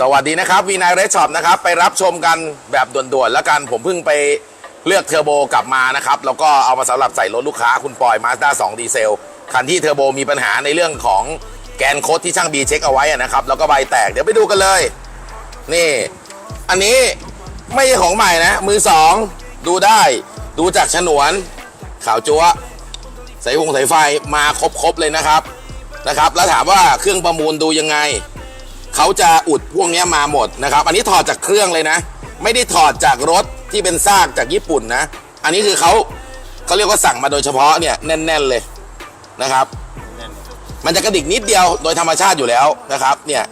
สวัสดีนะครับวีนายเรชช็อปนะครับ ไปรับชมกันแบบด่วนๆแล้วกันผมเพิ่งไปเลือกเทอร์โบกลับมานะครับ แล้วก็เอามาสำหรับใส่รถลูกค้าคุณปอยมาสด้า2ดีเซลคันที่เทอร์โบมีปัญหาในเรื่องของแกนโคดที่ช่างบีเช็คเอาไว้นะครับ แล้วก็ใบแตกเดี๋ยวไปดูกันเลย นี่ อันนี้ไม่ใช่ของใหม่นะ มือสองดูได้ดูจากฉนวน ขาวจั๊วสายหงสายไฟมาครบๆเลยนะครับ นะครับ แล้วถามว่าเครื่องประมูลดูยังไง เขาจะอุดพวกนี้มาหมดนะครับ อันนี้ถอดจากเครื่องเลยนะ ไม่ได้ถอดจากรถที่เป็นซากจากญี่ปุ่นนะ อันนี้คือเขาเขาเรียกว่าสั่งมาโดยเฉพาะเนี่ยแน่น ๆเลยนะครับ มันจะกระดิกนิดเดียวโดยธรรมชาติอยู่แล้วนะครับ เนี่ย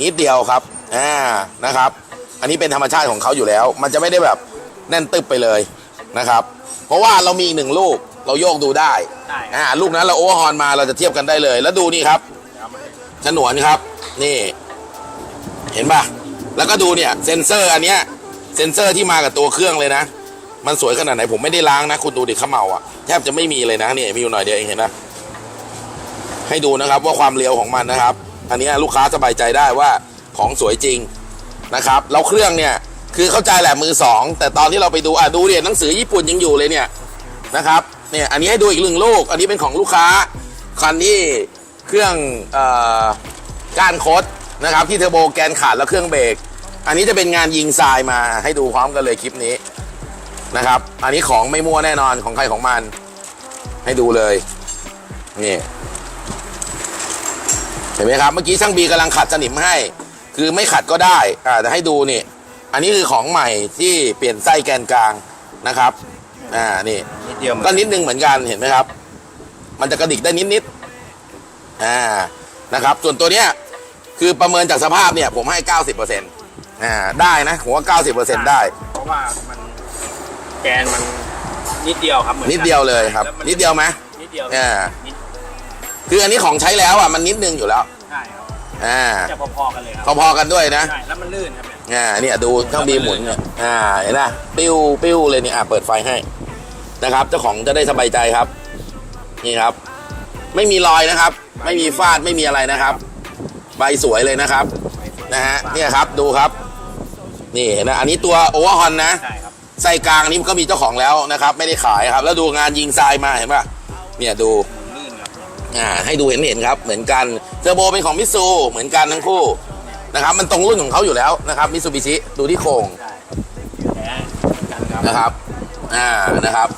นิดเดียวครับอ่านะครับ อันนี้เป็นธรรมชาติของเขาอยู่แล้ว มันจะไม่ได้แบบแน่นตึบไปเลยนะครับ เพราะว่าเรามีอีกหนึ่งลูก เราโยกดูได้ได้อ่าลูกนั้นเราโอเวอร์ฮอร์นมาเราจะเทียบกันได้เลย แล้วดูนี่ครับฉนวนครับ นี่ เห็นปะแล้วก็ดูเนี่ย เซ็นเซอร์อันเนี้ย เซ็นเซอร์ที่มากับตัวเครื่องเลยนะ มันสวยขนาดไหนผมไม่ได้ล้างนะ คุณดูดิขมเมาอะแทบจะไม่มีเลยนะเนี่ยมีอยู่หน่อยเดียวเองเห็นนะให้ดูนะครับว่าความเร็วของมันนะครับ อันเนี้ยลูกค้าสบายใจได้ว่าของสวยจริงนะครับแล้วเครื่องเนี่ยคือเข้าใจแหละมือสองแต่ตอนที่เราไปดูอะดูเนี่ยหนังสือญี่ปุ่นยังอยู่เลยเนี่ยนะครับ เนี่ยอันนี้ให้ดูอีกหนึ่งลูก อันนี้เป็นของลูกค้าคันที่เครื่องเอ่อก้านคดนะครับที่เทอร์โบแกนขาดแล้วเครื่องเบรกอันนี้จะเป็นงานยิงทรายมาให้ดูพร้อมกันเลยคลิปนี้นะครับ อันนี้ของไม่มั่วแน่นอนของใครของมัน ให้ดูเลยนี่เห็นไหมครับเมื่อกี้ช่างบีกำลังขัดสนิมให้ คือไม่ขัดก็ได้อ่าแต่ให้ดูนี่ อันนี้คือของใหม่ที่เปลี่ยนไส้แกนกลางนะครับ อ่านี่นิดเดียวเหมือนก็กันนิดนึงเหมือนกันเห็นไหมครับ มันจะกระดิกได้นิดนิดๆอ่านะครับ ส่วนตัวเนี้ยคือประเมินจากสภาพเนี่ย ผมให้90%อ่าได้นะผมว่า90%ได้ เพราะว่ามันแกนมันนิดเดียวครับหมือกันิดเดียวเลยครับแวมันิดเดียวไหมนิดเดียวอ่านิดคืออันนี้ของใช้แล้วอะมันนิดนึงอยู่แล้วใช่ครับอ่าจะพอๆกันเลยครับพอๆกันด้วยนะใช่แล้วมันลื่นครับเนี่ยอ่าเนี่ยดูเครื่องบีหมุนเนี่ยอ่าเห็นไหมปิ้วปิ้วเลยเนี่ยอ่าเปิดไฟให้ นะครับ เจ้าของจะได้สบายใจครับ นี่ครับ ไม่มีรอยนะครับ ไม่มีฟาดไม่มีอะไรนะครับ ใบสวยเลยนะครับนะฮะเนี่ยครับดูครับ นี่เห็นไหมอันนี้ตัวโอเวอร์ฮอนนะใช่ครับไส้กลางอันนี้ก็มีเจ้าของแล้วนะครับ ไม่ได้ขายครับ แล้วดูงานยิงทรายมาเห็นป่ะเนี่ยดูหมุนลื่นครับอ่าให้ดูเห็นเห็นครับ เหมือนกันเทอร์โบเป็นของมิตซูเหมือนกันทั้งคู่นะครับมันตรงรุ่นของเขาอยู่แล้วนะครับมิตซูบิชิดูที่โครงใช่แท้กันครับนะครับ อ่านะครับ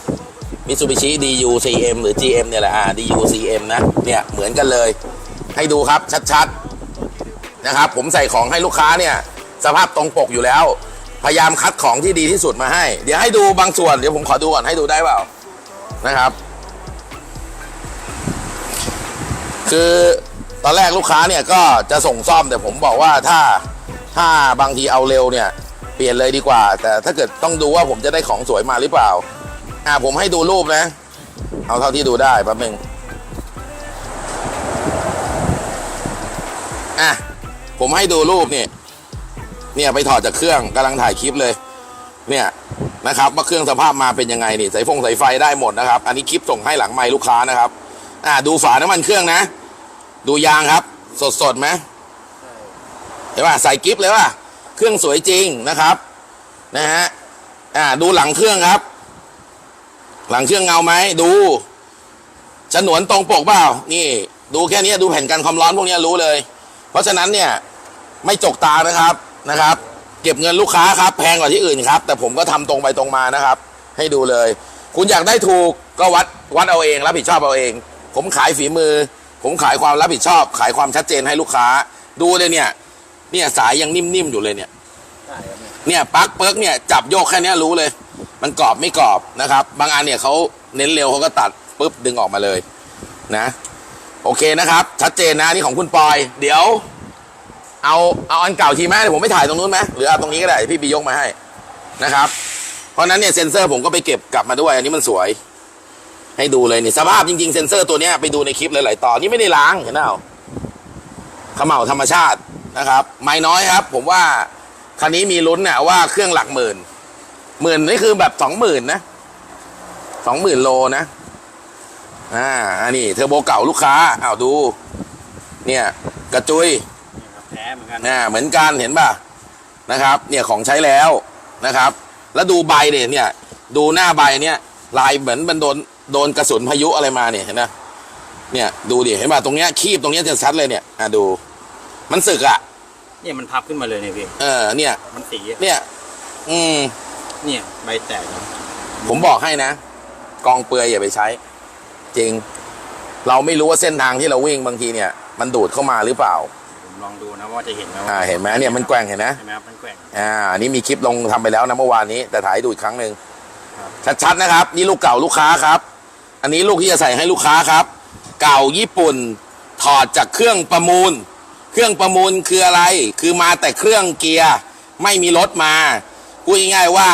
มิตซูบิชิ DU CM หรือ GM เนี่ยแหละอ่า DU CM นะ เนี่ย เหมือนกันเลย ให้ดูครับชัดๆ นะครับ ผมใส่ของให้ลูกค้าเนี่ย สภาพตรงปกอยู่แล้ว พยายามคัดของที่ดีที่สุดมาให้ เดี๋ยวให้ดูบางส่วน เดี๋ยวผมขอดูก่อนให้ดูได้เปล่า นะครับ คือตอนแรกลูกค้าเนี่ยก็จะส่งซ่อมแต่ผมบอกว่าถ้าถ้าบางทีเอาเร็วเนี่ย เปลี่ยนเลยดีกว่า แต่ถ้าเกิดต้องดูว่าผมจะได้ของสวยมาหรือเปล่า อ่าผมให้ดูรูปนะ เอาเท่าที่ดูได้แป๊บนึงอะผมให้ดูรูปเนี่ย เนี่ยไปถอดจากเครื่องกำลังถ่ายคลิปเลย เนี่ยนะครับว่าเครื่องสภาพมาเป็นยังไงนี่สายฟงสายไฟได้หมดนะครับ อันนี้คลิปส่งให้หลังไมค์ลูกค้านะครับ อ่าดูฝาน้ำมันเครื่องนะ ดูยางครับ สดสดไหมเห็นป่ะใส่กิฟเลยป่ะ เครื่องสวยจริงนะครับ นะฮะ อ่าดูหลังเครื่องครับ หลังเครื่องเงาไหมดูฉนวนตรงปกเปล่า นี่ ดูแค่นี้ดูแผ่นกันความร้อนพวกนี้รู้เลย เพราะฉะนั้นเนี่ยไม่จกตานะครับนะครับ เก็บเงินลูกค้าครับ แพงกว่าที่อื่นครับ แต่ผมก็ทำตรงไปตรงมานะครับ ให้ดูเลย คุณอยากได้ถูกก็วัดวัดเอาเอง รับผิดชอบเอาเอง ผมขายฝีมือ ผมขายความรับผิดชอบ ขายความชัดเจนให้ลูกค้า ดูเลยเนี่ย เนี่ยสายยังนิ่มๆอยู่เลยเนี่ยเนี่ยปลั๊กเปิร์กเนี่ยจับโยกแค่นี้รู้เลย มันกรอบไม่กรอบนะครับ บางอันเนี่ยเขาเน้นเร็วเขาก็ตัดปุ๊บดึงออกมาเลยนะ โอเคนะครับ ชัดเจนนะนี่ของคุณปอย เดี๋ยว เอาเอาอันเก่าทีไหมเดี๋ยวผมไม่ถ่ายตรงนู้นไหมหรือเอาตรงนี้ก็ได้พี่บียกมาให้นะครับ เพราะนั้นเนี่ยเซ็นเซอร์ผมก็ไปเก็บกลับมาด้วย อันนี้มันสวย ให้ดูเลยนี่สภาพจริงๆเซ็นเซอร์ตัวนี้ไปดูในคลิปหลายๆตอนนี่ไม่ได้ล้างเห็นเปล่าขม่าธรรมชาตินะครับ ไม่น้อยครับ ผมว่าคันนี้มีลุ้นเนี่ยว่าเครื่องหลักหมื่น หมื่นนี่คือแบบสองหมื่นนะสองหมื่นโลนะ อ่า อันนี้เทอร์โบเก่าลูกค้าอ้าวดู เนี่ย กระจุยนี่ครับแท้เหมือนกันนะเหมือนกันเห็นป่ะนะครับ เนี่ยของใช้แล้วนะครับ แล้วดูใบเนี่ยเนี่ย ดูหน้าใบเนี่ยลายเหมือนมันโดนโดนกระสุนพายุอะไรมาเนี่ยเห็นไหมเนี่ยดูดิเห็นป่ะตรงเนี้ยคีบตรงเนี้ยจะชัดเลยเนี่ยอะดู มันสึกอะเนี่ยมันพับขึ้นมาเลยเนี่ยพี่เออเนี่ย มันสีเนี่ย อืม เนี่ยใบแตกนะผมบอกให้นะ กองเปลือยอย่าไปใช้ จริง เราไม่รู้ว่าเส้นทางที่เราวิ่งบางทีเนี่ย มันดูดเข้ามาหรือเปล่า ผมลองดูนะว่าจะเห็นไหมว่าอ่าเห็นไหมเนี่ยมันแกว่งเห็นนะ เห็นไหมครับมันแกว่ง อ่าอันนี้มีคลิปลงทำไปแล้วนะเมื่อวานนี้ แต่ถ่ายให้ดูอีกครั้งหนึ่งครับ ชัดๆนะครับ นี่ลูกเก่าลูกค้าครับ อันนี้ลูกที่จะใส่ให้ลูกค้าครับ เก่าญี่ปุ่น ถอดจากเครื่องประมูล เครื่องประมูลคืออะไร คือมาแต่เครื่องเกียร์ไม่มีรถมา พูดง่ายๆว่า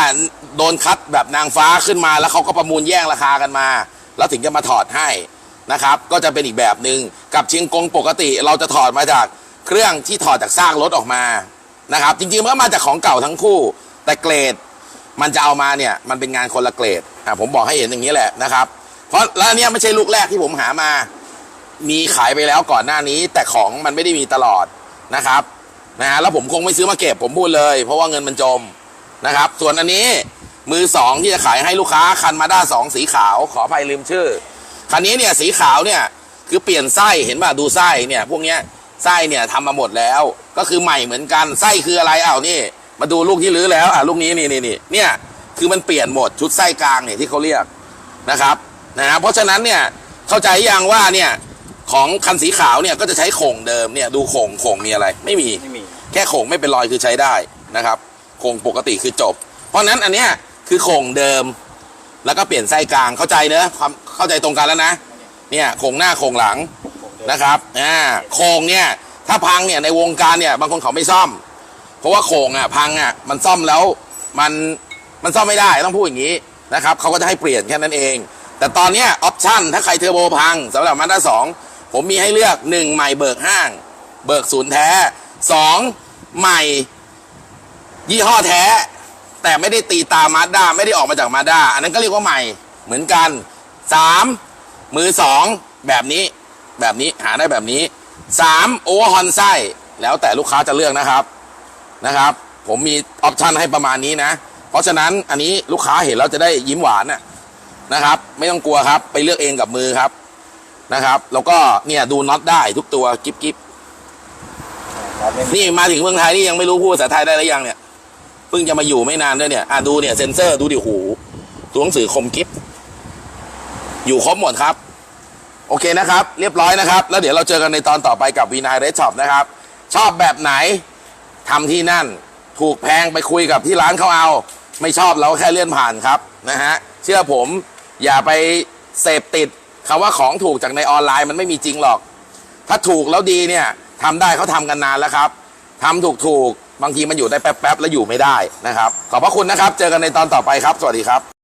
โดนคัดแบบนางฟ้าขึ้นมาแล้วเขาก็ประมูลแย่งราคากันมา แล้วถึงจะมาถอดให้นะครับ ก็จะเป็นอีกแบบหนึ่งกับเชียงกงปกติเราจะถอดมาจากเครื่องที่ถอดจากซากรถออกมานะครับ จริงๆมันก็มาจากของเก่าทั้งคู่ แต่เกรด มันจะเอามาเนี่ยมันเป็นงานคนละเกรดอะผมบอกให้เห็นอย่างนี้แหละนะครับ เพราะแล้วอันเนี้ยไม่ใช่ลูกแรกที่ผมหามา มีขายไปแล้วก่อนหน้านี้ แต่ของมันไม่ได้มีตลอดนะครับนะฮะแล้วผมคงไม่ซื้อมาเก็บผมพูดเลย เพราะว่าเงินมันจม นะครับ ส่วนอันนี้มือสองที่จะขายให้ลูกค้าคันมาด้าสองสีขาวขออภัยลืมชื่อ คันนี้เนี่ยสีขาวเนี่ยคือเปลี่ยนไส้เห็นป่ะดูไส้เนี่ย พวกเนี้ยไส้เนี่ยทำมาหมดแล้ว ก็คือใหม่เหมือนกันไส้คืออะไรอ้าวนี่ มาดูลูกที่รื้อแล้วอะลูกนี้นี่นี่นี่เนี่ยคือมันเปลี่ยนหมดชุดไส้กลางเนี่ยที่เขาเรียกนะครับนะฮะเพราะฉะนั้นเนี่ยเข้าใจยังว่าเนี่ยของคันสีขาวเนี่ยก็จะใช้โข่งเดิมเนี่ยดูโข่งโข่งมีอะไร ไม่มีไม่มี แค่โข่งไม่เป็นรอยคือใช้ได้นะครับ โข่งปกติคือจบ เพราะนั้นอันเนี้ยคือโข่งเดิม แล้วก็เปลี่ยนไส้กลางเข้าใจเนอะความเข้าใจตรงกันแล้วนะ เนี่ยโข่งหน้าโข่งหลังนะครับอ่าโข่งเนี่ยถ้าพังเนี่ยในวงการเนี่ยบางคนเขาไม่ซ่อม เพราะว่าโข่งอะพังอะมันซ่อมแล้วมันมันซ่อมไม่ได้ต้องพูดอย่างนี้นะครับเขาก็จะให้เปลี่ยนแค่นั้นเอง แต่ตอนเนี้ยออปชั่นถ้าใครเทอร์โบพังสำหรับมาด้าสองผมมีให้เลือกหนึ่งใหม่เบิกห้าง เบิกศูนย์แท้สองใหม่ ยี่ห้อแท้ แต่ไม่ได้ตีตามาด้าไม่ได้ออกมาจากมาด้าอันนั้นก็เรียกว่าใหม่เหมือนกันสามมือสองแบบนี้ แบบนี้หาได้แบบนี้สามโอเวอร์ฮอนไส้แล้วแต่ลูกค้าจะเลือกนะครับนะครับ ผมมีออปชันให้ประมาณนี้นะ เพราะฉะนั้นอันนี้ลูกค้าเห็นแล้วจะได้ยิ้มหวานนะครับ ไม่ต้องกลัวครับ ไปเลือกเองกับมือครับนะครับ แล้วก็เนี่ยดูน็อตได้ทุกตัวกิ๊บกิ๊บนี่มาถึงเมืองไทยนี่ยังไม่รู้พูดภาษาไทยได้หรือยังเนี่ย เพิ่งจะมาอยู่ไม่นานด้วยเนี่ยอะดูเนี่ยเซ็นเซอร์ดูดิหูตัวหนังสือคมกิฟอยู่ครบหมดครับ โอเคนะครับ เรียบร้อยนะครับ แล้วเดี๋ยวเราเจอกันในตอนต่อไปกับวีนายเรสช็อปนะครับ ชอบแบบไหนทำที่นั่น ถูกแพงไปคุยกับที่ร้านเขาเอา ไม่ชอบเราแค่เลื่อนผ่านครับนะฮะเชื่อผมอย่าไปเสพติดคำว่าของถูกจากในออนไลน์มันไม่มีจริงหรอก ถ้าถูกแล้วดีเนี่ยทำได้เขาทำกันนานแล้วครับทำถูกถูก บางทีมันอยู่ได้แป๊บๆแล้วอยู่ไม่ได้นะครับ ขอบพระคุณนะครับ เจอกันในตอนต่อไปครับ สวัสดีครับ